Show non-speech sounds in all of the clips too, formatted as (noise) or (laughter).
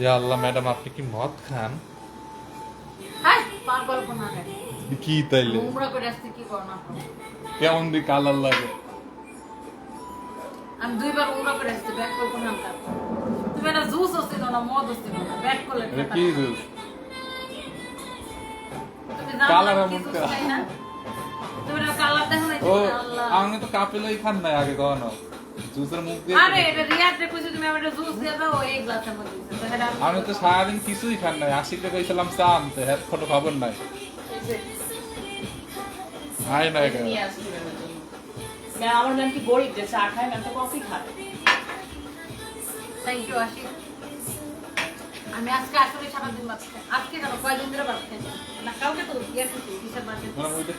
ইয়া আল্লাহ madam আপনি কি মদ খান? কি তাইলে? কেমন দি কালার লাগে? আমি দুইবার উমরা করে আসতে ব্যাক করব না তুমি একটা জুস হচ্ছিল না মদ হচ্ছিল না ব্যাক করলে কি জুস? কালার এমন তুমি দেখো না আল্লাহ। আমি তো কাপেলাই খান নাই আগে কখনো। জুসের মুখ দিয়ে আরে এটা রিয়াদ রে তুমি আমার জুস দিয়ে দাও এই গ্লাসের মধ্যে দিছে। তো এটা আমি- তো সারাদিন কিছুই খান নাই আশিকটা কইছিলাম চা আনতে হ্যাঁ কোনো খবর নাই। আই না এটা আমার ম্যাম কি গরিব যে চা খায় ম্যাম তো কফি খায়। Thank you Ashiq. আমি আজকে আসলে সারাদিন ভাত খাই আজকে কেন? কয়দিন ধরে ভাত খাই? না কাউকে তো ইয়ে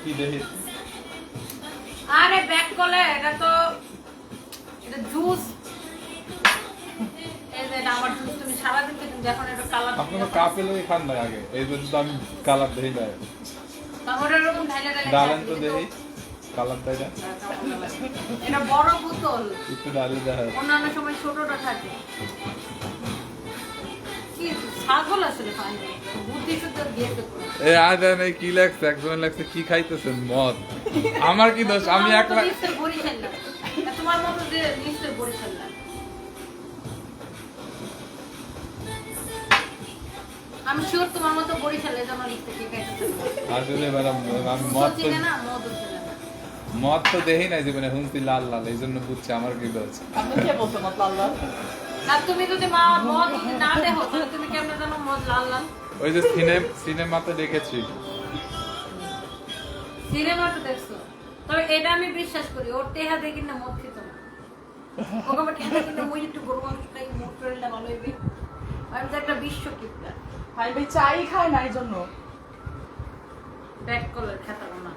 কি দেখি আরে ব্যাক করলে এটা তো এটা জুস আমার তুমি সারাদিন এটা কালার খান নাই আগে। এই জন্য তো আমি কালার দেখি নাই তারপরে এরকম ঢাইলে ঢাইলে ডালেন তো কালার তাই না। এটা বড় বোতল। একটু ডালি দেখা যাচ্ছে। অন্যান্য সময় ছোটটা থাকে। কি লাগছে একজন লাগছে কি খাইতেছেন মদ? আমার কি দোষ? আমি তোমার তোমার মতো যে নিশ্চয় বরিশাল না। আমি শিওর তোমার মতো বরিশালে যেন লিখতে কে খাইতেছে আসলে ম্যাডাম আমি মদ তো চিনে না। মদও চিনে তো দেখি নাই জীবনে হুমতি লাল লাল এই জন্য বুঝছি আমার কি দোষ? আপনি কে বলছো মত আল্লাহ আর তুমি যদি মা মদ না দেখো তাহলে তুমি কেমনে জানো মদ লাল লাল? ওই যে সিনেম সিনেমাতে দেখেছি। দেখছ? তবে এটা আমি বিশ্বাস করি ওর টেহা দেখি না মদ খেত না। ওকে আমার টেহা দেখি না মই একটু গরু মাংস খাই মদ শরীরটা ভালো হইবে আমি তো একটা বিশ্ব কিপটা। ভাই ভাই চাই খায় না এই জন্য ব্যাক কলার খেতা না।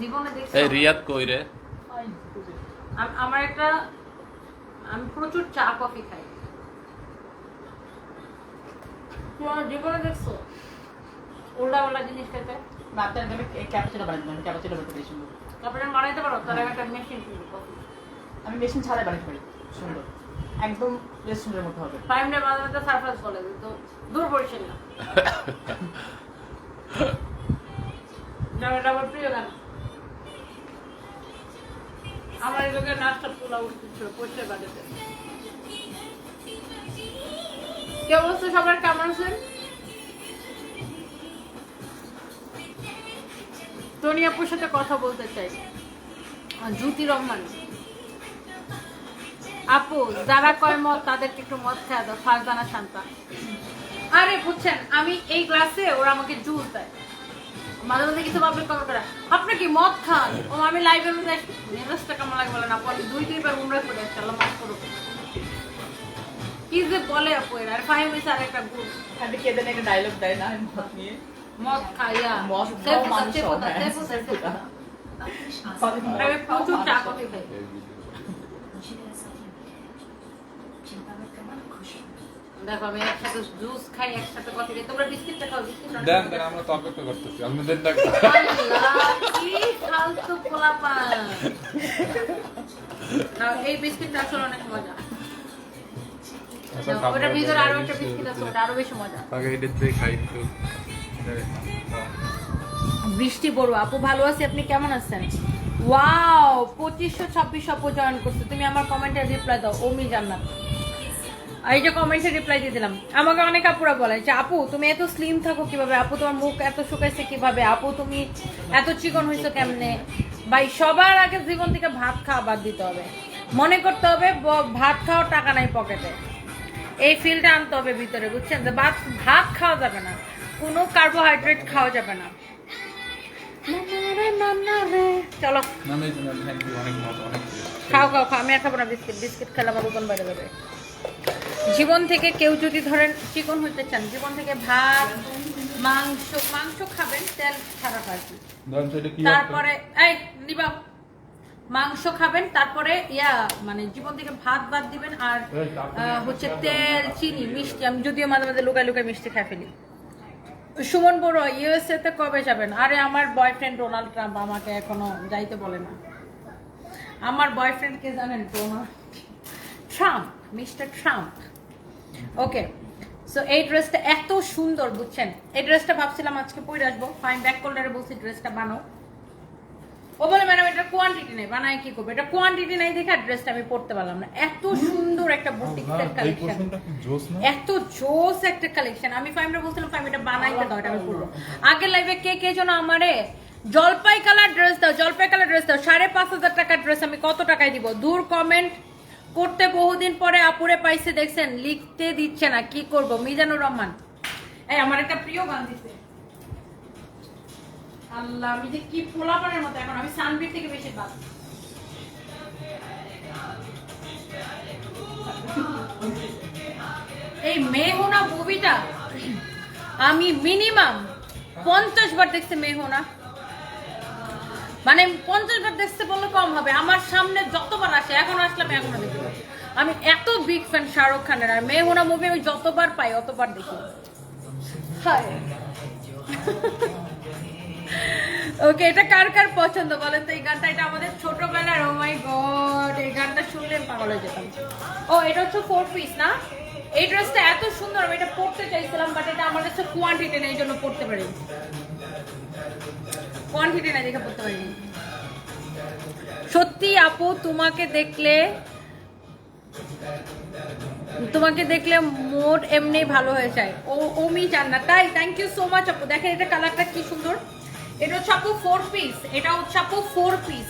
জীবনে দেখছ? এই রিয়াদ কই রে? আই, বুঝি। আম- আমার একটা আমি প্রচুর চা কফি খাই। তোমার জীবনে দেখছ? উল্টা উল্টা জিনিস খেতে। না, আপনার আমি ক্যাপাচিনো বানাই আমি ক্যাপাচিনো বানাতে বেশি সুন্দর। তারপরে বানাইতে পারো তাহলে একটা মেশিন আমি মেশিন ছাড়াই বানাতে পারি সুন্দর। একদম রেস্টুরেন্টের মতো হবে। টাইমটা মাঝে মাঝে সারপ্রাইজ বলে তো দূর পড়ছিল না। এটা আমার প্রিয় গান আমার লোকের নাচটা তোলা উচিত ছিল পরিচয় বাড়িতে কি অবস্থা সবার? কেমন আছেন? টনি আপুর সাথে কথা বলতে চাই। জ্যোতি রহমান। আপু, যারা কয় মত, তাদেরকে একটু মদ দাও। শান্তা। আরে, বুঝছেন, আমি এই ওরা আমাকে জুস দেয়। মাঝে মাঝে করে। আপনি কি মদ খান? ও, আমি লাইভের মধ্যে কেমন লাগে বলে না আপু? আমি দুই উমরা করে আসছি, আল্লাহ মাফ করুক। কি যে বলে আপু এরা? আর ফাহিম হয়েছে আর একটা গ্রুপ খালি কেঁদে একটা ডায়লগ দেয় না? মত নিয়ে? মদ খাইয়া হ্যাঁ। প্রচুর চা কফি খাই। দেখো আমি একসাথে জুস খাই একসাথে কফি খাই। তোমরা বিস্কিটটা খাও বিস্কিট দেন দেন আমরা তো অপেক্ষা করতেছি। আপনি দেন না আল্লাহ, কি ফালতু পোলাপান। নাও, এই বিস্কিটটা আসলে অনেক মজা। আচ্ছা, ওটার ভিতরে আরও একটা বিস্কিট আছে ওটা আরও বেশি মজা। আগে এটা খাই একটু। বৃষ্টি বড়ুয়া আপু ভালো আছি, আপনি কেমন আছেন? ওয়াও, পঁচিশশো ছাব্বিশ আপু জয়েন করছে। তুমি আমার কমেন্টে রিপ্লাই দাও ওমি জান্নাত। এই যে কমেন্টে রিপ্লাই দিয়ে দিলাম। আমাকে অনেক আপুরা বলে যে, আপু, তুমি এত স্লিম থাকো কীভাবে? আপু, তোমার মুখ এত শুকাইছে কীভাবে? আপু, তুমি এত চিকন হয়েছো কেমনে? ভাই, সবার আগে জীবন থেকে ভাত খাওয়া বাদ দিতে হবে। মনে করতে হবে ভাত খাওয়ার টাকা নাই পকেটে এই ফিলটা আনতে হবে ভিতরে, বুঝছেন? যে ভাত ভাত খাওয়া যাবে না। কোনো কার্বোহাইড্রেট খাওয়া যাবে না। চলো। না না থ্যাংক ইউ অনেক খাও খাও খাও আমি আর খাব না বিস্কিট বিস্কিট খেলে আমার ওজন বেড়ে যাবে। জীবন থেকে কেউ যদি ধরেন চিকন হইতে চান জীবন থেকে ভাত মাংস মাংস খাবেন তেল ছাড়া কি তারপরে এই নিবা মাংস খাবেন তারপরে ইয়া মানে জীবন থেকে ভাত বাদ দিবেন আর হচ্ছে তেল চিনি মিষ্টি আমি যদিও মাঝে মাঝে লুকায় লুকায় মিষ্টি খাই ফেলি। সুমন বড় ইউএসএ তে কবে যাবেন? আরে, আমার বয়ফ্রেন্ড ডোনাল্ড ট্রাম্প আমাকে এখনও যাইতে বলে না। আমার বয়ফ্রেন্ড কে জানেন? Donald Trump mister Trump okay so এই ড্রেসটা এত সুন্দর, বুঝছেন? এই ড্রেসটা ভাবছিলাম আজকে পরে আসব। ফাইন ব্যাক কলারে বলছি ড্রেসটা বানাও। ও বলে ম্যাডাম এটা কোয়ান্টিটি নেই। বানায় কি করবে? এটা কোয়ান্টিটি নাই দেখে ড্রেসটা আমি পরতে পারলাম না। এত সুন্দর একটা বুটিক্সের এই কালেকশন এত জোস একটা কালেকশন আমি ফাইমটা বলছিলাম ফাইম এটা বানাইতে দাও এটা আমি আগের লাইভে কে কে যেন আমারে জলপাই কালার ড্রেস দাও জলপাই কালার ড্রেস দাও সাড়ে পাঁচ হাজার টাকার ড্রেস আমি কত টাকায় দিব? দূর কমেন্ট করতে বহুদিন পরে আপুরে পাইছে দেখছেন? লিখতে দিচ্ছে না কি করব? মিজানুর রহমান। এই আমার একটা প্রিয় গান দিছে। আল্লাহ, আমি যে কি পোলাপানের মতো এখন, আমি সানবির থেকে বেশি বাদ। এই মেহনা মুভিটা আমি মিনিমাম পঞ্চাশ বার দেখছি মেহনা। মানে পঞ্চাশ বার দেখতে বললে কম হবে। আমার সামনে যতবার আসে, এখন আসলাম এখনও দেখি আমি এত বিগ ফ্যান শাহরুখ খানের, আর মেহনা মুভি আমি যতবার পাই, অতবার দেখি। হায়। ওকে, এটা কার কার পছন্দ বলেন তো? এই গানটা, এটা আমাদের ছোটবেলার ও মাই গড এই গানটা শুনলে পাগল হয়ে যেতাম। ও, এটা হচ্ছে ফোর পিস না? এই ড্রেসটা এত সুন্দর, আমি এটা চাইছিলাম বাট এটা আমার কাছে কোয়ান্টিটি নেই জন্য কোয়ান্টিটি নাই, দেখে পারিনি। সত্যি আপু, তোমাকে দেখলে তোমাকে দেখলে মোড এমনি ভালো হয়ে যায়। ও ওমি চান না। তাই থ্যাংক ইউ সো মাচ আপু। দেখেন, এটা কালারটা কি সুন্দর? এটা হচ্ছে আপু ফোর পিস এটা হচ্ছে আপু ফোর পিস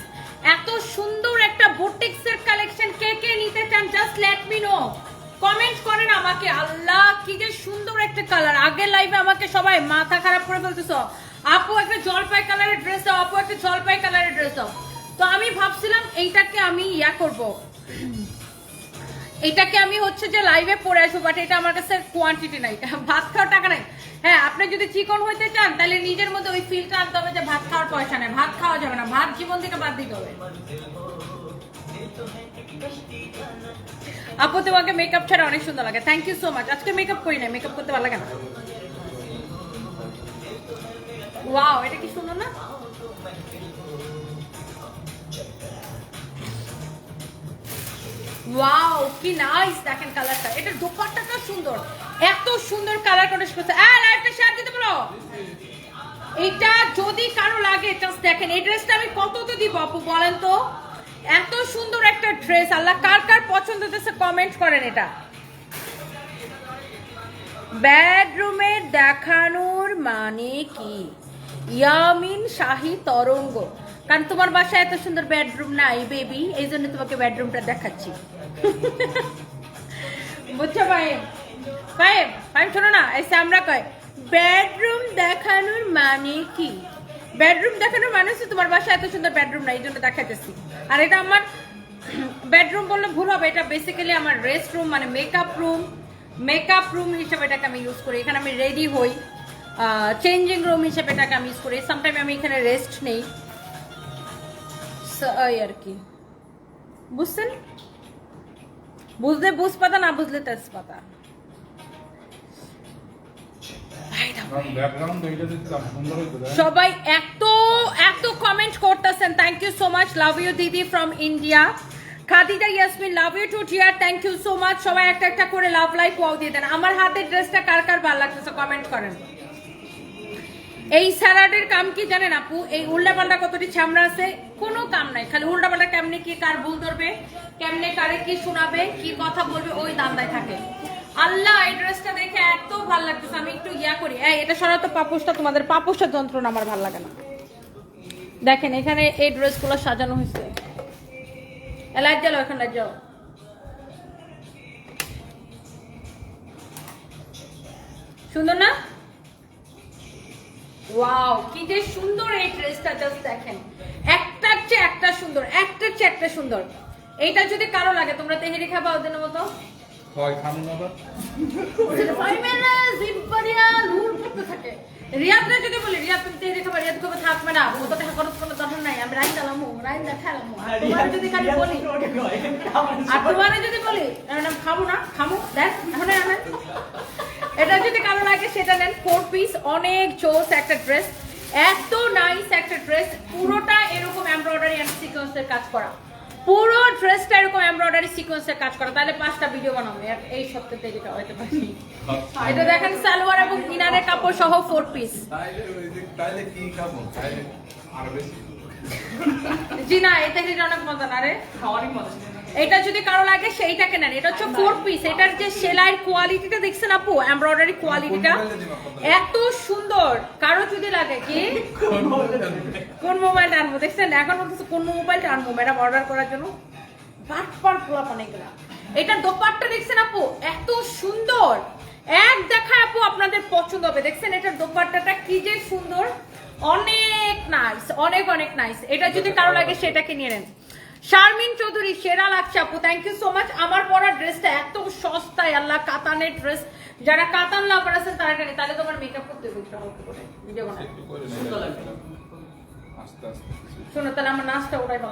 এত সুন্দর একটা বোটিক্সের কালেকশন কে কে নিতে চান just let me know comment করেন আমাকে, আল্লাহ কি যে সুন্দর একটা কালার আগের লাইভে আমাকে সবাই মাথা খারাপ করে বলতেছ, আপু, একটা জলপাই কালারের ড্রেস দাও, আপু, একটা জলপাই কালারের ড্রেস দাও। তো আমি ভাবছিলাম, এইটাকে আমি ইয়া করব। এটাকে আমি হচ্ছে যে লাইভে পরে আসব বাট এটা আমার কাছে কোয়ান্টিটি নাই। ভাত খাওয়ার টাকা নাই। হ্যাঁ আপনি যদি চিকন হইতে চান, তাহলে নিজের মধ্যে ওই ফিলটা আনতে হবে যে ভাত খাওয়ার পয়সা নেই। ভাত খাওয়া যাবে না। ভাত জীবন থেকে বাদ দিতে হবে। আপু, তোমাকে মেকআপ ছাড়া অনেক সুন্দর লাগে। থ্যাংক ইউ সো মাচ আজকে মেকআপ করি না মেকআপ করতে ভালো লাগে না। ওয়াও এটা কি সুন্দর না? ওয়াও কি নাইস দেখেন কালারটা এটা দোপাট্টাটা সুন্দর। এত সুন্দর কালার করে করছে। আ লাইভটা শেয়ার দিতে বলো। এটা যদি কারও লাগে জাস্ট দেখেন, এই ড্রেসটা আমি কততে দিব আপু, বলেন তো? এত সুন্দর একটা ড্রেস আল্লাহ কার কার পছন্দ হতেছে কমেন্ট করেন এটা। বেডরুমে দেখানোর মানে কি? ইয়ামিন শাহী তরঙ্গ। কারণ তোমার বাসায় এত সুন্দর বেডরুম নাই বেবি এই জন্য তোমাকে বেডরুমটা দেখাচ্ছি। বুঝছ ভাই ভাই ভাই শোনো না এসে আমরা কয় বেডরুম দেখানোর মানে কি? বেডরুম দেখানোর মানে হচ্ছে তোমার বাসায় এত সুন্দর বেডরুম নাই, এই জন্য দেখাইতেছি। আর এটা আমার বেডরুম বললে ভুল হবে, এটা বেসিক্যালি আমার রেস্ট রুম মানে মেকআপ রুম মেকআপ রুম হিসেবে এটাকে আমি ইউজ করি, এখানে আমি রেডি হই। চেঞ্জিং রুম হিসেবে এটাকে আমি ইউজ করি। সামটাইম আমি এখানে রেস্ট নেই। So, আর কি। বুঝছেন? বুঝলে বুঝ পাতা না বুঝলে তেজপাতা? সবাই এত এত কমেন্ট করতেছেন। Thank you so much love you দিদি from India Khadija Yasmin love you too dear thank you so much সবাই একটা একটা করে লাভ লাইক ওয়াও দিয়ে দেন। আমার হাতের ড্রেসটা কার কার ভালো লাগতেছে কমেন্ট করেন। এই স্যালাডের কাম কি জানেন আপু? এই উল্টা পাল্টা কতটি ছামড়া আছে? কোনো কাম নাই। খালি উল্টা পাল্টা কেমনে কি কার ভুল ধরবে? কেমনে কারে কি শোনাবে? কি কথা বলবে? ওই দান্দায় থাকে। আল্লাহ, এই ড্রেসটা দেখে এত ভালো লাগতেছে। আমি একটু ইয়া করি। এই, এটা সরাতো পাপুসটা তোমাদের। পাপুসের যন্ত্রণা আমার ভালো লাগে না। দেখেন, এখানে এই ড্রেসগুলো সাজানো হয়েছে। লাইট জ্বালো এখন, লাইট যাও সুন্দর না? ওয়াও কি যে সুন্দর এই ড্রেসটা জাস্ট দেখেন। একটার চেয়ে একটা সুন্দর একটার চেয়ে একটা সুন্দর। এইটা যদি কারও লাগে তোমরা তেহেরি খাবা ওদের মতো। হয় রিয়াদরা যদি বলি রিয়াদ তুমি তেহেরি খাবা রিয়াদ খাবে থাকবে না? ও তো টাকা খরচ কোনো দরকার নাই আমি রাইন দালামু রাইন দেখালামু তোমার যদি খালি বলি আর তোমারে যদি বলি খাব না খামো দেখ এখন এটা যদি কারও লাগে সেটা নেন। ফোর পিস অনেক জোস একটা ড্রেস এত নাইস একটা ড্রেস পুরোটা এরকম এমব্রয়ডারি অ্যান্ড সিকোয়েন্সের কাজ করা। পুরো ড্রেসটা এরকম এমব্রয়ডারি সিকোয়েন্সের কাজ করা। তাহলে পাঁচটা ভিডিও বানাবো। এই সপ্তাহে যেটা হয়তো পারি এটা দেখেন সালোয়ার এবং ইনারের কাপড় সহ ফোর পিস তাইলে ওই যে তাইলে কি খাব? তাইলে আরও বেশি। জি না এটা এটা অনেক মজা না রে? খাওয়ারই মজা। এটা যদি কারও লাগে, সেইটাকে নেন। এটা হচ্ছে ফোর পিস এটার যে সেলাইয়ের কোয়ালিটিটা দেখছেন আপু? এমব্রয়ডারি কোয়ালিটিটা এত সুন্দর। কারও যদি লাগে কি? কোন মোবাইল আনব? দেখছেন, এখন বলতেছে, কোন মোবাইলটা আনব? ম্যাডাম অর্ডার করার জন্য। বাটপার পোলাপ অনেকগুলা। এটা দোপাট্টা দেখছেন আপু? এত সুন্দর। এক দেখা আপু আপনাদের পছন্দ হবে। দেখছেন, এটার দোপাট্টাটা কি যে সুন্দর। অনেক নাইস অনেক অনেক নাইস এটা যদি কারও লাগে, সেটাকে নিয়ে নেন। শারমিন চৌধুরী সেরা লাগছে আপু থ্যাংক ইউ সো মাচ আমার পরা ড্রেসটা এত সস্তায় আল্লাহ কাতানের ড্রেস যারা কাতান লাভার আছেন তারা এটা তাহলে তোমার মেকআপ করতে হবে ভিডিও শোনো তাহলে আমার নাচটা পেলাম।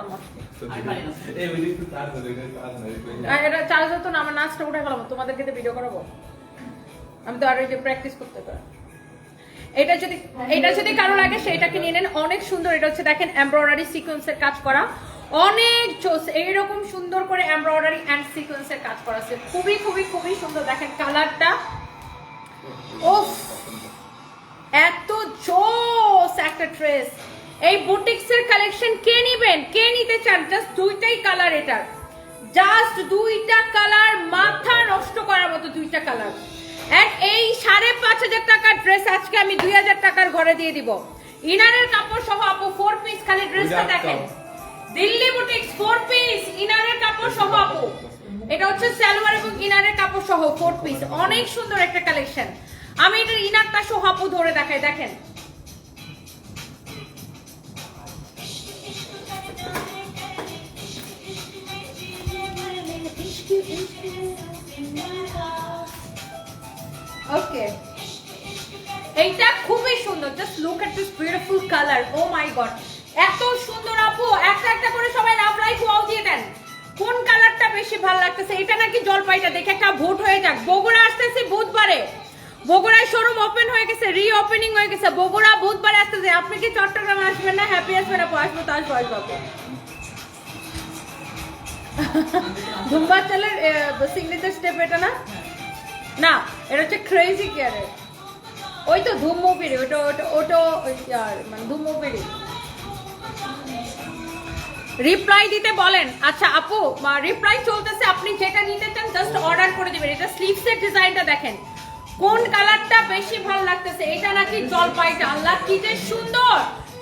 আর এটা চার্জ হতো না আমার নাচটা উঠে গেলাম তোমাদেরকে তো ভিডিও করাবো। আমি তো আর ওই যে প্র্যাকটিস করতে পারি। এটা যদি এটা যদি কারও লাগে সেটাকে নিয়ে নেন। অনেক সুন্দর এটা হচ্ছে দেখেন এমব্রয়ডারি সিকোয়েন্সের কাজ করা। অনেক জোস এইরকম সুন্দর করে এমব্রয়ডারি অ্যান্ড সিকোয়েন্সের কাজ করা আছে। খুবই খুবই খুবই সুন্দর। দেখেন কালারটা ওফ এত জোস একটা ড্রেস এই বুটিক্সের কালেকশন কে নিবেন? কে নিতে চান? জাস্ট দুইটাই কালার এটার। জাস্ট দুইটা কালার মাথা নষ্ট করার মতো দুইটা কালার এন্ড এই সাড়ে পাঁচ হাজার টাকার ড্রেস আজকে আমি দুই হাজার টাকার ঘরে দিয়ে দিব। ইনারের কাপড় সহ আপু ফোর পিস খালি ড্রেসটা দেখেন। দিল্লি বুটিক্স ফোর পিস ইনারের কাপড় সহ আপু। এটা হচ্ছে সালোয়ার এবং ইনারের কাপড় সহ ফোর পিস অনেক সুন্দর একটা কালেকশন আমি এটার ইনারটা সহ আপু ধরে দেখাই, দেখেন। ওকে এইটা খুবই সুন্দর। Just look at this beautiful colour oh my god এত সুন্দর আপু, একটা একটা করে সবাই লাইক ওয়াও দিয়ে দেন। কোন কালারটা বেশি ভালো লাগতেছে? এটা নাকি জলপাইটা, দেখে একটা ভোট হয়ে যাক। বগুড়া আসতেছে বুধবারে। বগুড়ায় শোরুম ওপেন হয়ে গেছে রি ওপেনিং হয়ে গেছে। বগুড়া বুধবারে আসতেছে। আপনি কি চট্টগ্রামে আসবেন না? হ্যাপি আসবেন আপু, আসব তো, আসব আসব আপু। (laughs) ধুম্বা চালের সিগনেচার স্টেপ এটা না? না, এটা হচ্ছে ক্রেজি কেয়ারের ওই তো ধুম মুভির ওটা ওটা ওটা মানে ধুম মুভির রিপ্লাই দিতে বলেন। আচ্ছা আপু রিপ্লাই চলতেছে, আপনি যেটা নিতে চান জাস্ট অর্ডার করে দিবেন। এটা স্লিভসের ডিজাইনটা দেখেন। কোন কালারটা বেশি ভালো লাগতেছে? এটা নাকি জলপাইটা। আল্লাহ, কি যে সুন্দর!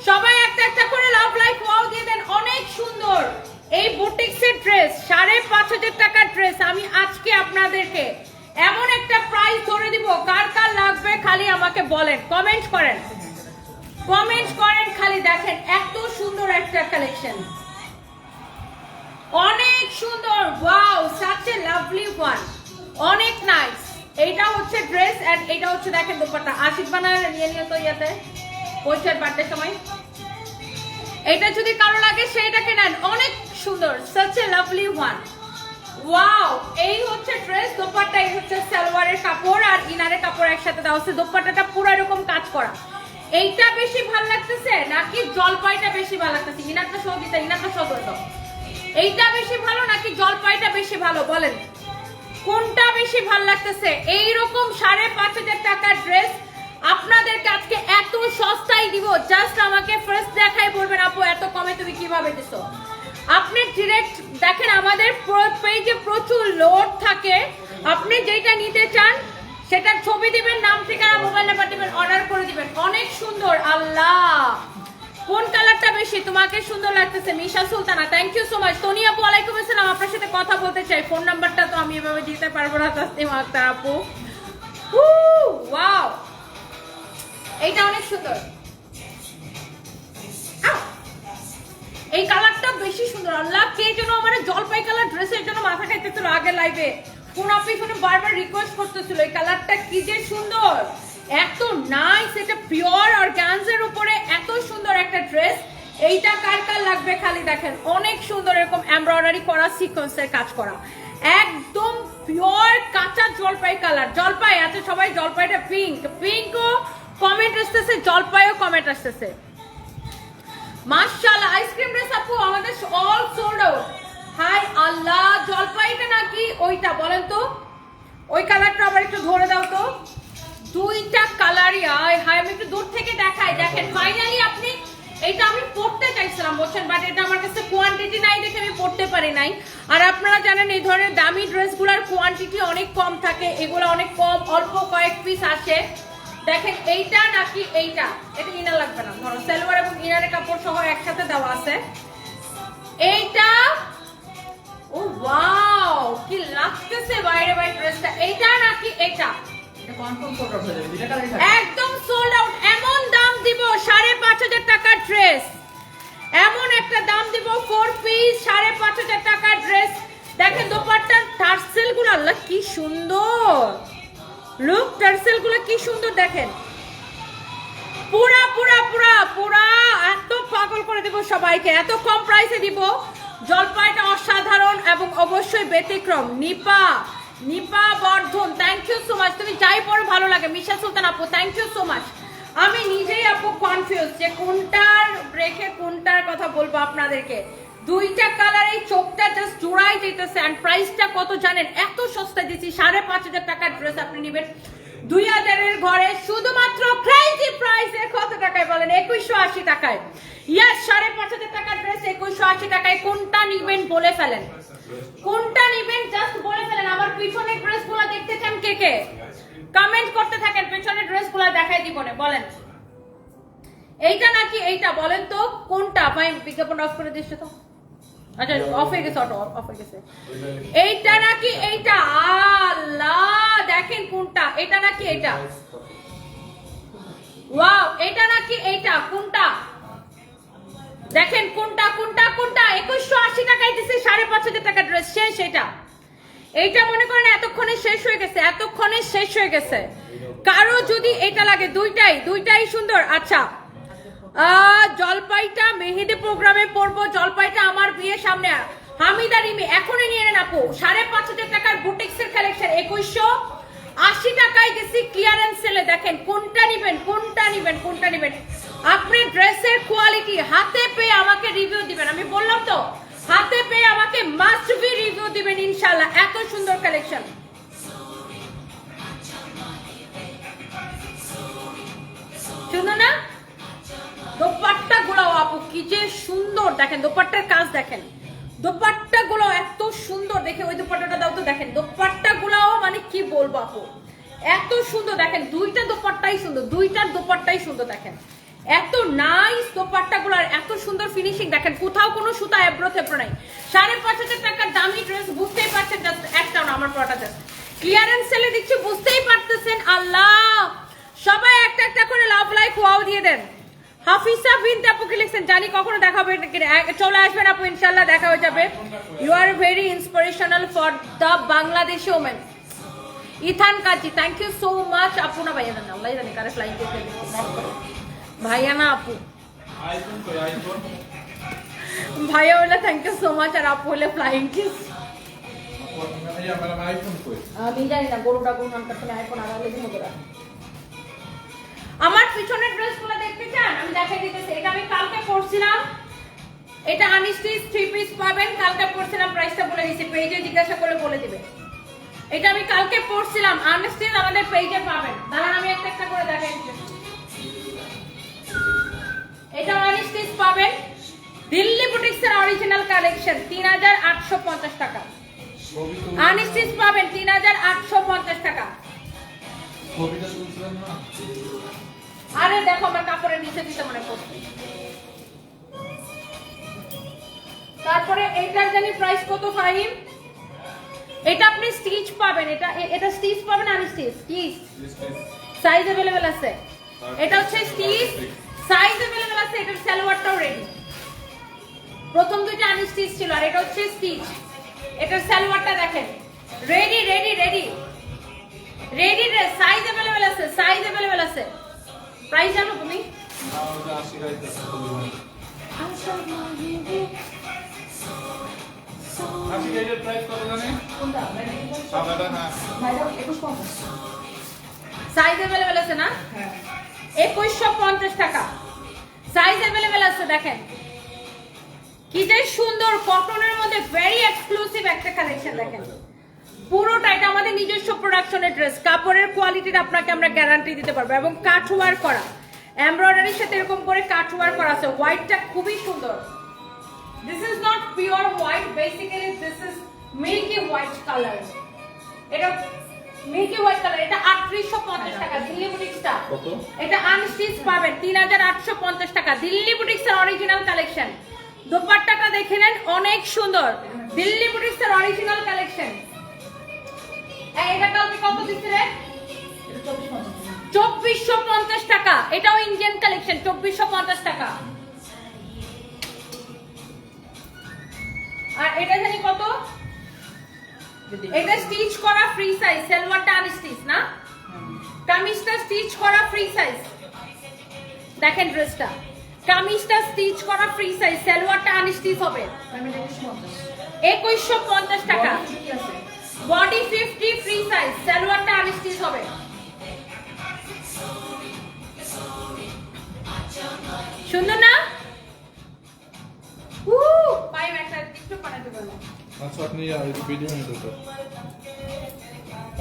সবাই একটা একটা করে লাভ লাইক ওয়াও দিয়ে দেন। অনেক সুন্দর। এই বুটিক্সের ড্রেস সাড়ে পাঁচ হাজার টাকার ড্রেস আমি আজকে আপনাদেরকে এমন একটা প্রাইস ধরে দিব। কার কার লাগবে খালি আমাকে বলেন। কমেন্ট করেন। কমেন্ট করেন খালি দেখেন। এত সুন্দর একটা কালেকশন অনেক সুন্দর wow such a lovely one অনেক নাইস এইটা হচ্ছে ড্রেস এন্ড এটা হচ্ছে দেখেন দোপাট্টা। আশিক বানায় নিয়ে নিয়ে তো ইয়াতে পৌঁছার বার্থডে সময়। এটা যদি কারও লাগে সেইটাকে নেন অনেক সুন্দর such a lovely one wow এই হচ্ছে ড্রেস দোপাট্টা, এই হচ্ছে সালোয়ারের কাপড় আর ইনারের কাপড় একসাথে দেওয়া হচ্ছে দোপাট্টাটা পুরো এরকম কাজ করা। এইটা বেশি ভালো লাগতেছে নাকি জলপাইটা বেশি ভালো লাগতেছে? ইনারটা সহ দিতে, ইনারটা সহ করে দাও। এইটা বেশি ভালো নাকি জলপাইটা বেশি ভালো? বলেন। কোনটা বেশি ভালো লাগতেছে? এইরকম সাড়ে পাঁচ হাজার টাকার ড্রেস আপনাদেরকে আজকে এত সস্তায় দিব জাস্ট আমাকে ফার্স্ট দেখাই বলবেন, আপু, এত কমে তুমি কীভাবে দিছো? আপনি ডিরেক্ট দেখেন, আমাদের পেজে প্রচুর লোড থাকে। আপনি যেটা নিতে চান, সেটার ছবি দিবেন, নাম, ঠিকানা মোবাইল নাম্বার দিবেন অর্ডার করে দিবেন। অনেক সুন্দর, আল্লাহ! কোন কালারটা বেশি? তোমাকে সুন্দর লাগতেছে, Misha Sultana. Thank you so much Toni আপু ওয়ালাইকুম আসসালাম। আপনার সাথে কথা বলতে চাই। ফোন নাম্বারটা তো আমি এভাবে দিতে পারব না তাসলিম আক্তার আপু। ওয়াও এইটা অনেক সুন্দর। এই কালারটা বেশি সুন্দর। আল্লাহ, কে যেন আমার জলপাই কালার ড্রেসের জন্য মাথা খাইতেছিল আগে লাইভে কোন আপনি শুনে বারবার রিকোয়েস্ট করতেছিল, এই কালারটা কি যে সুন্দর। এত নাইস এটা পিওর অর্গানজের উপরে এত সুন্দর একটা ড্রেস এইটা কার কার লাগবে খালি দেখেন। অনেক সুন্দর এরকম এমব্রয়ডারি করা সিকোয়েন্সের কাজ করা। একদম পিওর কাঁচা জলপাই কালার জলপাই আছে সবাই, জলপাইটা পিঙ্ক পিঙ্কও কমেন্ট আসতেছে জলপাইও কমেন্ট আসতেছে। মাশাআল্লাহ আইসক্রিম ড্রেস আপু, আমাদের অল সোল্ড আউট হাই আল্লাহ, জলপাইটা নাকি ওইটা, বলেন তো। ওই কালারটা আবার একটু ধরে দাও তো। দুইটা কালারই আয় হাই আমি একটু দূর থেকে দেখাই। দেখেন ফাইনালি আপনি এটা আমি পড়তে চাইছিলাম বলছেন বাট এটা আমার কাছে কোয়ান্টিটি নাই দেখে আমি পড়তে পারি নাই। আর আপনারা জানেন এই ধরনের দামি ড্রেসগুলোর কোয়ান্টিটি অনেক কম থাকে এগুলো অনেক কম অল্প কয়েক পিস আসে। দেখেন এইটা নাকি এইটা? এটা ইনার লাগবে না ধরো সেলোয়ার এবং ইনারের কাপড় সহ একসাথে দেওয়া আছে। এইটা? ও ওয়াও কি লাগতেছে বাইরে বাইরে ড্রেসটা। এইটা নাকি এটা? একদম সোল্ড আউট এমন দাম দিব, সাড়ে পাঁচ ড্রেস এমন একটা দাম দিব ফোর পিস সাড়ে পাঁচ হাজার টাকার ড্রেস দেখেন দোপাট্টার টার্সেলগুলো আল্লাহ, কি সুন্দর। লুক টার্সেলগুলো কি সুন্দর, দেখেন। পুরা পুরা পুরা পুরা, এত পাগল করে দেব সবাইকে, এত কম প্রাইসে দিব। জলপাইটা অসাধারণ এবং অবশ্যই ব্যতিক্রম, Nipa. Nipa Bardhan thank you so much তুমি যাই পরে ভালো লাগে। মিশা সুলতান আপু থ্যাংক ইউ সো মাচ আমি নিজেই আপু কনফিউজ যে কোনটার রেখে কোনটার কথা বলব আপনাদেরকে। দুইটা কালার এই চোখটা জাস্ট জোড়াই যেতেছে অ্যান্ড প্রাইসটা কত জানেন? এত সস্তা দিচ্ছি সাড়ে পাঁচ হাজার টাকার ড্রেস আপনি নেবেন। দুই হাজারের ঘরে শুধুমাত্র ক্রেজি প্রাইসে কত টাকায় বলেন? একুশশো আশি টাকায়। ইয়াস সাড়ে পাঁচ হাজার টাকার ড্রেস একুশশো আশি টাকায়। কোনটা নিবেন বলে ফেলেন? কোনটা নিবেন? জাস্ট বলে ফেলেন, আমার পিছনের ড্রেসগুলো দেখতে চান কে কে? কমেন্ট করতে থাকেন, পিছনের ড্রেসগুলো দেখাই দিব না, বলেন। এইটা নাকি এইটা, বলেন তো, কোনটা? ভাই, বিজ্ঞাপন অফ করে দিচ্ছ তো? আচ্ছা অফ হয়ে গেছে অটো অফ হয়ে গেছে। এইটা নাকি এইটা? আল্লাহ, দেখেন কোনটা। এটা নাকি এটা ওয়াও এটা নাকি এইটা? কোনটা? দেখেন কোনটা কোনটা কোনটা? একুশশো আশি টাকায় দিচ্ছে সাড়ে পাঁচ হাজার টাকা ড্রেস শেষ এটা। এইটা মনে করেন এতক্ষণে শেষ হয়ে গেছে, এতক্ষণে শেষ হয়ে গেছে। কারও যদি এটা লাগে, দুইটাই দুইটাই সুন্দর। আচ্ছা জলপাইটা মেহেদি প্রোগ্রামে পড়ব জলপাইটা আমার বিয়ে সামনে। হামিদা রিমি, এখনই নিয়ে নেন আপু। সাড়ে পাঁচ হাজার টাকার বুটিক্সের কালেকশন একুশশো আশি টাকায় গেছি ক্লিয়ারেন্স সেলে দেখেন কোনটা নিবেন কোনটা নিবেন কোনটা নিবেন। আপনি ড্রেসের কোয়ালিটি হাতে পেয়ে আমাকে রিভিউ দিবেন। আমি বললাম তো, হাতে পেয়ে আমাকে মাস্ট বি রিভিউ দিবেন ইনশাল্লাহ এত সুন্দর কালেকশন শুনো না। দোপাট্টা গুলো আপু, কি যে সুন্দর। দেখেন, দোপাট্টার কাজ দেখেন। দোপাট্টা গুলো এত সুন্দর। দেখে ওই দোপাট্টাটা দাও তো, দেখেন। দোপাট্টা গুলাও মানে কি বলব আপু? এত সুন্দর। দেখেন, দুইটা দোপাট্টাই সুন্দর। দুইটার দোপাট্টাই সুন্দর, দেখেন। এত নাইস দোপাট্টা গুলার এত সুন্দর ফিনিশিং দেখেন, কোথাও কোনো সুতা এব্রো থেব্রো নাই। সাড়ে পাঁচ হাজার টাকার দামি ড্রেস বুঝতেই পারছেন জাস্ট একটা না, আমার পড়াটা জাস্ট ক্লিয়ারেন্স সেলে দিচ্ছি, বুঝতেই পারতেছেন, আল্লাহ! সবাই একটা একটা করে লাভ লাইক ওয়াও দিয়ে দেন। হাফিজা বিনতে আপুকে লিখছেন, জানি কখনো দেখা হবে চলে আসবেন আপু ইনশাল্লাহ দেখা হয়ে যাবে। You are very inspirational for the Bangladeshi women Ethan Kazi thank you so much আপু না ভাইয়া না আল্লাহ জানে কারে ফ্লাইং ভাইয়া না আপু। ভাইয়া হলে থ্যাংক ইউ সো মাচ আর আপু হলে ফ্লাইং কিস আমার আইফোন কই? আমি জানি না গরুটা গরু নাম কাটতে আইফোন আড়ালে দিন ওরা আমার পিছনের ড্রেসগুলো দেখতে চান? আমি দেখাই দিতেছি। এটা আমি কালকে পরছিলাম। এটা আনস্টিচ থ্রি পিস পাবেন। কালকে পরছিলাম প্রাইসটা বলে দিছি পেজে জিজ্ঞাসা করলে বলে দিবে। এটা আমি কালকে পরছিলাম। আনস্টিচ আমাদের পেজে পাবেন। দাঁড়ান আমি একটা একটা করে দেখাই দিতেছি। এটা আনস্টিচ পাবেন দিল্লি বুটিক্সের অরিজিনাল কালেকশন তিন হাজার আটশো পঞ্চাশ টাকা ছবি তো আনস্টিচ পাবেন তিন হাজার আটশো পঞ্চাশ টাকা ছবিটা তুলছিলেন না আরে দেখো আমার কাপড়ের নিচে দিতে মনে করছে তারপরে এইটার জানি প্রাইস কত ফাহিম এটা আপনি স্টিচ পাবেন এটা এ- এটা স্টিচ পাবেন আর স্টিচ স্টিচ সাইজ अवेलेबल আছে এটা হচ্ছে স্টিচ সাইজ अवेलेबल আছে এটার সালোয়ারটাও রেডি প্রথম দুইটা আনস্টিচ ছিল আর এটা হচ্ছে স্টিচ এটার সালোয়ারটা দেখেন ready ready ready ready dress size available আছে সাইজ अवेलेबल আছে প্রাইস জানো তুমি না ওটা আশি গাইতেছে আশি গাইটের প্রাইস কত জানে সাদাটা না সাইজ अवेलेबल আছে না একুশশো পঞ্চাশ টাকা সাইজ অ্যাভেলেবেল আছে, দেখেন। কি যে সুন্দর কটনের মধ্যে ভেরি এক্সক্লুসিভ একটা কালেকশন দেখেন। পুরোটা এটা আমাদের নিজস্ব প্রোডাকশনের ড্রেস কাপড়ের কোয়ালিটির আপনাকে আমরা গ্যারান্টি দিতে পারব। এবং কাঠওয়ার করা এমব্রয়ডারির সাথে এরকম করে কাঠওয়ার করা আছে। হোয়াইটটা খুবই সুন্দর। This is not pure white basically this is milky white colour এটা মিল্কি হোয়াইট কালার এটা আটত্রিশশো পঞ্চাশ টাকা দিল্লি বুটিক্সটা কত? এটা আনস্টিচ পাবেন তিন হাজার আটশো পঞ্চাশ টাকা দিল্লি বুটিক্সের অরিজিনাল কালেকশন দোপাট্টাটা দেখে নেন অনেক সুন্দর। দিল্লি বুটিক্সের অরিজিনাল কালেকশন এটা কালকে কত চব্বিশশো পঞ্চাশ টাকা। এটাও ইন্ডিয়ান কালেকশন চব্বিশশো পঞ্চাশ টাকা। আর এটা জানি কত? এটা স্টিচ করা ফ্রি সাইজ সেলওয়ারটা আনস্টিচ না? কামিজটা স্টিচ করা ফ্রি সাইজ দেখেন ড্রেসটা কামিজটা স্টিচ করা ফ্রি সাইজ সেলওয়ারটা আনস্টিচ হবে। একুশশো পঞ্চাশ টাকা। বডি ফিফটি ফ্রি সাইজ সালোয়ারটা আনস্টিচ হবে। সুন্দর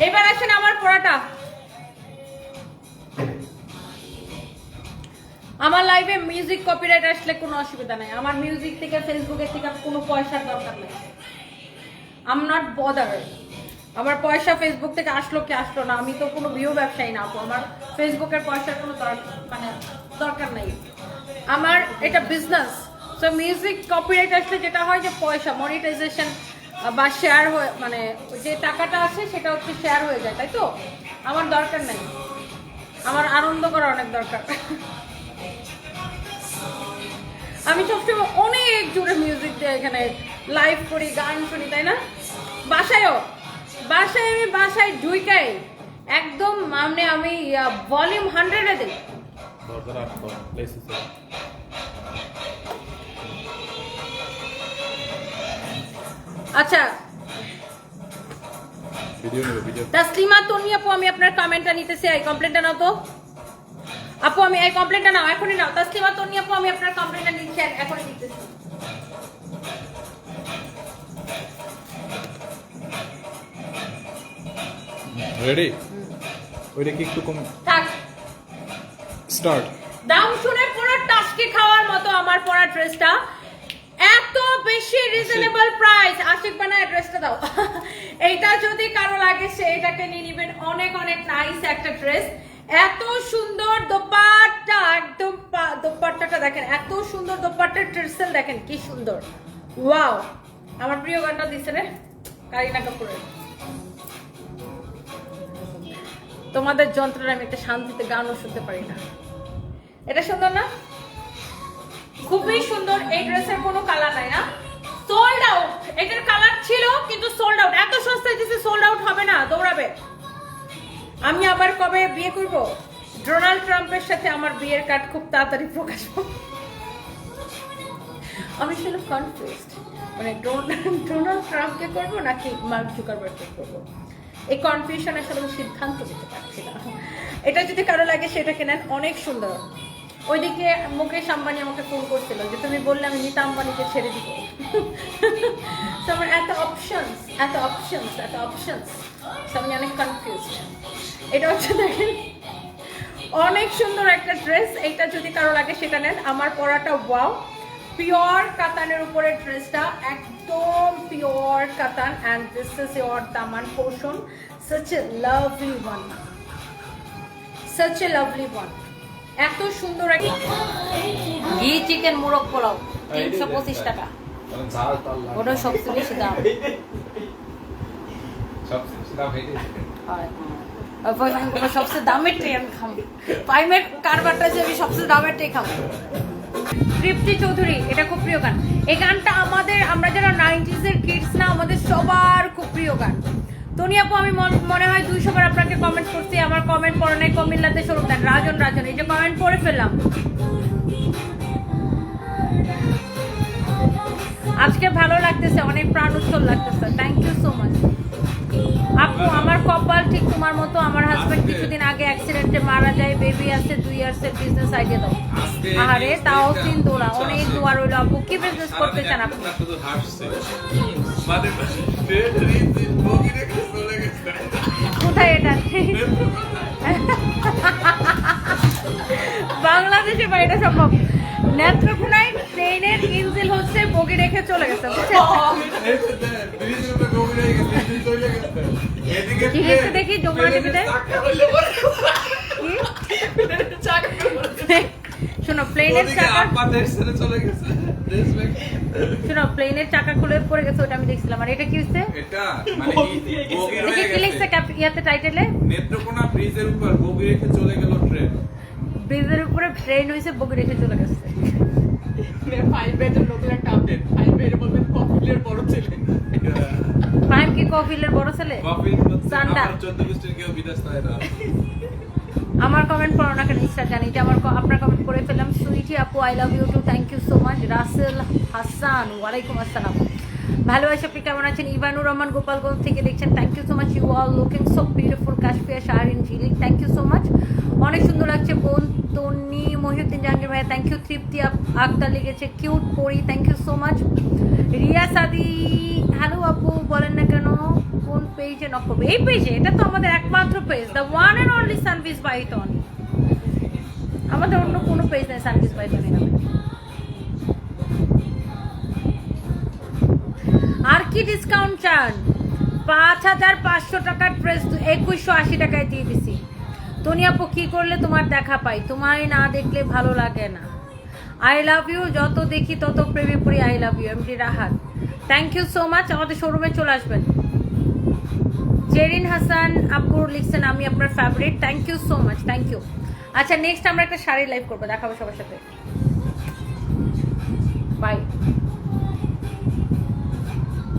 এবার আসেন আমার পড়াটা। আমার লাইভে মিউজিক কপিরাইট আসলে কোনো অসুবিধা নাই। আমার মিউজিক থেকে ফেসবুকের থেকে কোনো পয়সার দরকার নেই। আম নট বদার আমার পয়সা ফেসবুক থেকে আসলো কি আসলো না? আমি তো কোনো ভিউ ব্যবসায়ী না আমার ফেসবুকের পয়সার কোনো মানে দরকার নেই। আমার এটা বিজনেস সো মিউজিক কপিরাইট আসলে যেটা হয় যে পয়সা মনিটাইজেশন বা শেয়ার হয়ে মানে যে টাকাটা আসে সেটা হচ্ছে শেয়ার হয়ে যায়, তাই তো? আমার দরকার নেই। আমার আনন্দ করা অনেক দরকার। আমি সবসময় অনেক জোরে মিউজিক দিয়ে এখানে লাইভ করি, গান শুনি, তাই না? বাসায়ও বাসায় আমি বাসায় ঢুইকাই। একদম মানে আমি ভলিউম হান্ড্রেডে দিই। আচ্ছা। ভিডিও নেবে ভিডিও তাসলিমা তনি আপু আমি আপনার কমেন্টটা নিতেছি। এই নাও তো। আপু আমি এই নাও এখনই নাও। তাসলিমা তনি আপু আমি আপনার নিচ্ছি এখনই রেডি ওইটা কি একটু কম থাক। স্টার্ট দাম শুনে পুরো টাস্কি খাওয়ার মতো আমার পরা ড্রেসটা এত বেশি রিজনেবল প্রাইস আশিক বানায় ড্রেসটা দাও। (laughs) এইটা যদি কারও লাগে সে এটাকে নিয়ে নেবেন। অনেক অনেক নাইস একটা ড্রেস এত সুন্দর দোপাট্টা একদম দোপাট্টাটা দেখেন এত সুন্দর দোপাট্টার ট্রেসেল দেখেন কি সুন্দর। ওয়াও আমার প্রিয় গানটা দিছে রে কারিনা কাপুরের। তোমাদের যন্ত্রণা আমি একটা শান্তিতে গানও শুনতে পারি না। এটা সুন্দর না? খুবই সুন্দর এই ড্রেসের কোনো কালার নাই, না? সোল্ড আউট এটার কালার ছিল, কিন্তু সোল্ড আউট এত সস্তায় দিছে সোল্ড আউট হবে না, দৌড়াবে। আমি আবার কবে বিয়ে করব? ডোনাল্ড ট্রাম্পের সাথে আমার বিয়ের কার্ড খুব তাড়াতাড়ি প্রকাশ পাবে আমি আসলে কনফিউজড মানে ডোনাল্ড ট্রাম্পকে করব, নাকি মার্ক জুকারবার্গকে করব? এই কনফিউশন আসলে সিদ্ধান্ত নিতে পারছি না। এটা যদি কারও লাগে, সেটা কেনেন? অনেক সুন্দর। ওইদিকে মুকেশ আম্বানি আমাকে ফোন করছিল যে, তুমি বললে আমি নিতা আম্বানিকে ছেড়ে দিব। (laughs) আমার এত অপশনস এত অপশনস এত অপশনস আমি অনেক কনফিউজ এটা হচ্ছে দেখেন, অনেক সুন্দর একটা ড্রেস এইটা যদি কারও লাগে সেটা নেন। আমার পরাটা ওয়াও পিওর কাতানের উপরে ড্রেসটা একদম পিওর কাতান। And this is your Daman portion such a lovely one such a lovely one এত সুন্দর একটা ঘি চিকেন মোরগ পোলাও তিনশো পঁচিশ টাকা। ওটা সবচেয়ে বেশি দাম। সবচেয়ে দামের ট্রেন খাম কারবারটা যে আমি সবচেয়ে দামের ট্রে খাম তৃপ্তি চৌধুরী এটা খুব প্রিয় গান। এই গানটা আমাদের আমরা যারা নাইনটিজ এর কিডস না আমাদের সবার খুব প্রিয় গান। তনি আপু আমি মন- হয় দুইশো বার আপনাকে কমেন্ট করছি। আমার কমেন্ট পড়ে নাই কমিল্লাতে স্বরূপ দেন রাজন রাজন এই যে কমেন্ট পড়ে ফেললাম। আজকে ভালো লাগতেছে অনেক প্রাণ উচ্ছল লাগতেছে। থ্যাংক ইউ সো মাচ আপু আমার কপাল ঠিক তোমার মতো আমার হাজবেন্ড আজকে- কিছুদিন আগে অ্যাক্সিডেন্টে মারা যায় বেবি আছে দুই ইয়ার্সের বিজনেস আইডিয়া দাও। আরে তাও তিন দোলা অনেক দোয়া রইল আপু। কি বিজনেস করতে চান এক কোথায় এটা? বাংলাদেশে বা এটা সম্ভব? নেত্রকোনায় ট্রেনের ইঞ্জিল হচ্ছে বগি রেখে চলে গেছে বুঝছেন? দেখ, টিভিতে? শোনো প্লেনের চাকা চলে গেছে। (laughs) শোনো প্লেনের চাকা খুলে পড়ে গেছে ওটা আমি দেখছিলাম। আর এটা কি হচ্ছে? এটা মানে কি লিখছে ইয়াতে টাইটেলে নেত্রকোনা ব্রিজের উপর বগি রেখে চলে গেল ট্রেন ব্রিজের উপরে ট্রেন হয়েছে বগি রেখে চলে গেছে। ফাইভ বেডের নতুন একটা আপডেট ফাইভ বেডে বলবেন কপিলের বড় ছেলে। ফাইম কি কফিলের বড় ছেলে? কফিল সান্ডা। আমার চোদ্দ গোষ্ঠীর কেউ বিদেশ থাকে না। আমার কমেন্ট পড়ো না কেন জানি যে আমার আপনার কমেন্ট করে ফেললাম। সুইটি আপু I love you too thank you so much Rasel Hasan, ওয়ালাইকুম আসসালাম। ভালোবাসা, আপনি কেমন আছেন? ইভানুর রহমান গোপালগঞ্জ থেকে দেখছেন thank you so much you all looking so beautiful Kashfia, Shahrin, Jhilik thank you so much অনেক সুন্দর লাগছে, বোন তন্নি, মহিউদ্দিন জাহাঙ্গীর ভাই থ্যাংক ইউ তৃপ্তি আক্তার লিখেছে কিউট পরি thank you so much Riya Sadi hello আপু, বলেন না কেন পেজে নক এই পেজে এটা তো আমাদের একমাত্র page the one and only service by Tony আমাদের অন্য কোনো পেজ নেই সার্ভিস বাই টনি নামে। আর কি ডিসকাউন্ট চান? পাঁচ হাজার পাঁচশো টাকার ড্রেস একুশশো আশি টাকায় দিয়ে দিছি। তনি আপু, কি করলে তোমার দেখা পাই? তোমায় না দেখলে ভালো লাগে না। আই লাভ ইউ যত দেখি তত প্রেমে পড়ি I love you MD Rahat. Thank you so much আমাদের শোরুমে চলে আসবেন। জেরিন হাসান আপুর লিখছেন, আমি আপনার favourite thank you so much thank you আচ্ছা নেক্সট আমরা একটা শাড়ি লাইভ করব, দেখাবো সবার সাথে। বাই